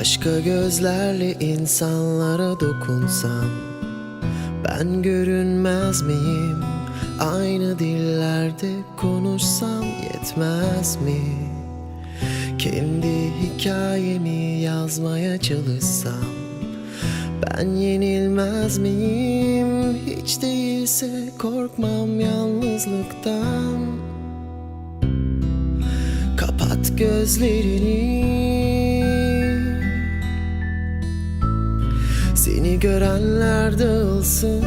Başka gözlerle insanlara dokunsam Ben görünmez miyim? Aynı dillerde konuşsam yetmez mi? Kendi hikayemi yazmaya çalışsam Ben yenilmez miyim? Hiç değilse korkmam yalnızlıktan Kapat gözlerini Seni görenler dağılsın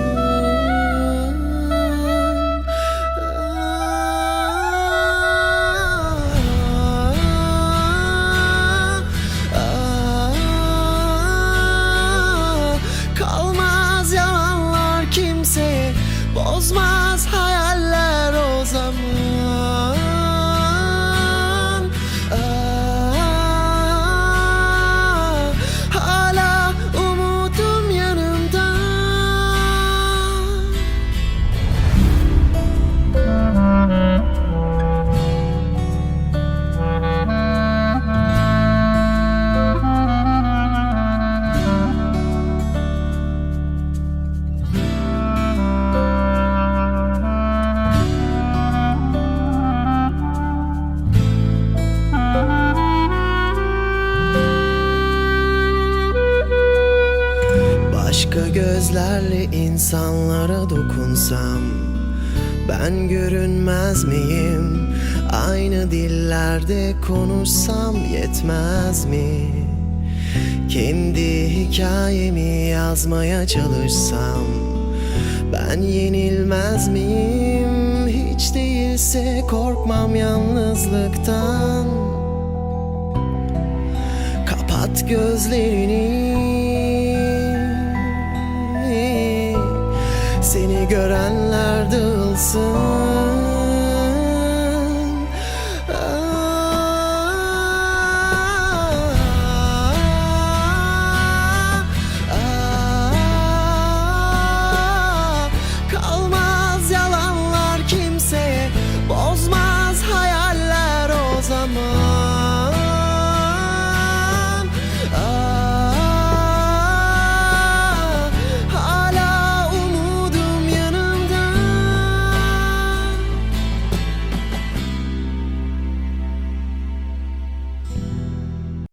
Başka gözlerle insanlara dokunsam Ben görünmez miyim? Aynı dillerde konuşsam yetmez mi? Kendi hikayemi yazmaya çalışsam Ben yenilmez miyim? Hiç değilse korkmam yalnızlıktan Kapat gözlerini Seni görenler dağılsın